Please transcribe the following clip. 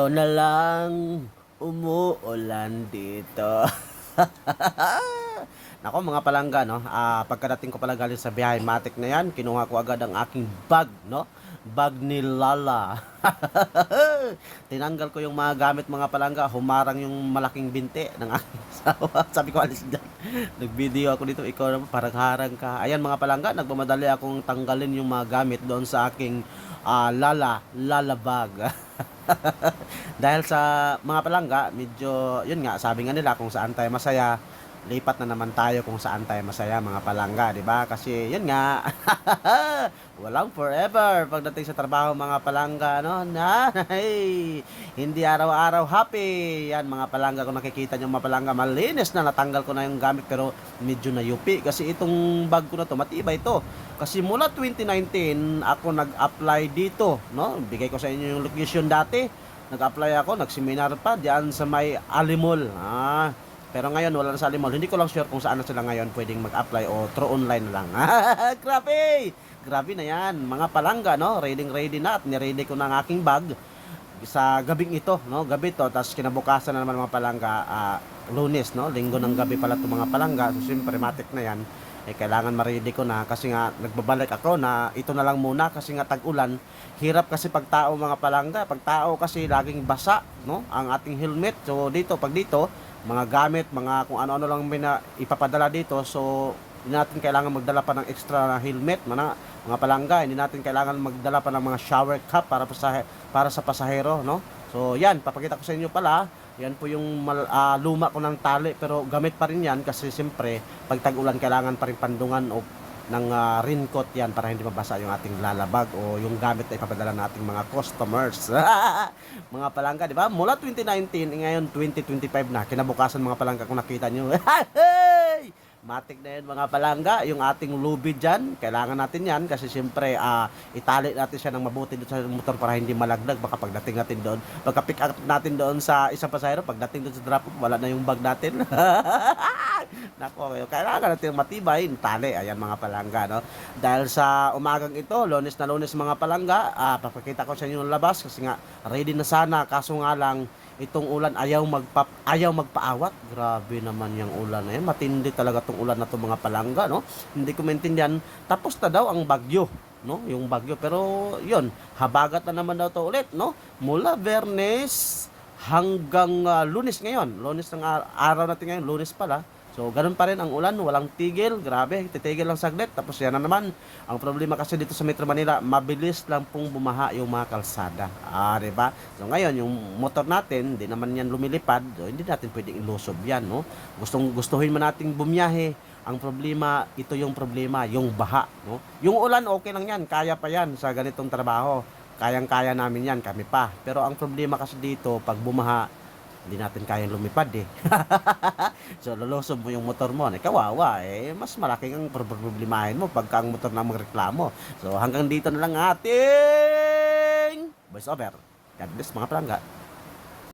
Ikaw na lang umuulan dito. Nako mga palangga no, ah, pagkadating ko pala galing sa biyahe matik na yan, kinuha ko agad ang aking bag no. Bag ni Lala. Tinanggal ko yung mga gamit mga palangga, humarang yung malaking binti ng aking asawa. Sabi ko alis dyan. Nag-video ako dito, ikaw naman parang harang ka. Ayan mga palangga, nagmamadali akong tanggalin yung mga gamit doon sa aking ah, Lala, Lala bag. Dahil sa mga palangga, medyo, yun nga, sabi nga nila kung saan tayo masaya, lipat na naman tayo kung saan tayo masaya mga palangga, di ba? Kasi yun nga, walang forever pagdating sa trabaho mga palangga, no? Na, hey, hindi araw-araw happy. Yan mga palangga, kung nakikita nyo mga palangga, malinis na natanggal ko na yung gamit pero medyo nayupi kasi itong bag ko na to, matibay ito. Kasi mula 2019, ako nag-apply dito, no? Bigay ko sa inyo yung location dati. Nag-apply ako, nag-seminar pa diyan sa may Alimol. Ah, pero ngayon wala na sa Alimol. Hindi ko lang sure kung saan na sila ngayon pwedeng mag-apply o through online na lang. Grabe! Grabe na yan. Mga palangga, no? Ready ready na at niready ko na ang aking bag sa gabing ito, no? Gabi to, tapos kinabukasan na naman mga palangga, ah, lunes, no? Linggo ng gabi pala itong mga palangga. So, siyempre, matik na yan. Eh, kailangan ma-ready ko na kasi nga nagbabalik ako na ito na lang muna kasi nga tag-ulan. Hirap kasi pag tao mga palangga, pag tao kasi laging basa, no? Ang ating helmet. So, dito, pag dito, mga gamit, mga kung ano-ano lang may na ipapadala dito. So, hindi natin kailangan magdala pa ng extra na helmet, mana, mga palangga. Hindi natin kailangan magdala pa ng mga shower cap para sa para sa pasahero, no? So, yan, papakita ko sa inyo pala. Yan po yung mal, ah, luma ko ng tali pero gamit pa rin yan kasi siyempre pag tag-ulan kailangan pa rin pandungan o ng ah, raincoat yan para hindi mabasa yung ating lalabag o yung gamit na ipapadala nating mga customers. mga palangga, di ba? Mula 2019, eh, ngayon 2025 na. Kinabukasan mga palangga kung nakita nyo. Matik na yun mga palangga, yung ating lubid dyan, kailangan natin yan kasi siyempre ah, itali natin siya ng mabuti doon sa motor para hindi malaglag. Baka pagdating natin doon, pagka pick up natin doon sa isang pasahero, pagdating doon sa drop wala na yung bag natin. Nako, kailangan natin matibay, tali, ayan mga palangga, no? Dahil sa umagang ito, lunes na lunes mga palangga, ah, papakita ko sa inyo yung labas kasi nga ready na sana, kaso nga lang, itong ulan ayaw magpa ayaw magpaawat. Grabe naman yung ulan yan. Matindi talaga tong ulan na to mga palangga, no? Hindi ko maintindihan. Tapos na daw ang bagyo, no? Yung bagyo. Pero yun, habagat na naman daw to ulit, no? Mula Bernes hanggang ah, Lunes ngayon. Lunes ng ar- araw natin ngayon, Lunes pala. So, ganun pa rin ang ulan, walang tigil, grabe, titigil lang saglit, tapos yan na naman. Ang problema kasi dito sa Metro Manila, mabilis lang pong bumaha yung mga kalsada. Ah, di ba? So, ngayon, yung motor natin, hindi naman yan lumilipad, so, hindi natin pwedeng ilusob yan, no? Gustong, gustuhin man nating bumiyahe, ang problema, ito yung problema, yung baha, no? Yung ulan, okay lang yan, kaya pa yan sa ganitong trabaho. Kayang-kaya namin yan, kami pa. Pero ang problema kasi dito, pag bumaha, hindi natin kayang lumipad eh. so, lulusob mo yung motor mo. Eh, kawawa eh. Mas malaking ang problemahin mo pagka ang motor na magreklamo. So, hanggang dito na lang ating voice over. God bless mga palangga.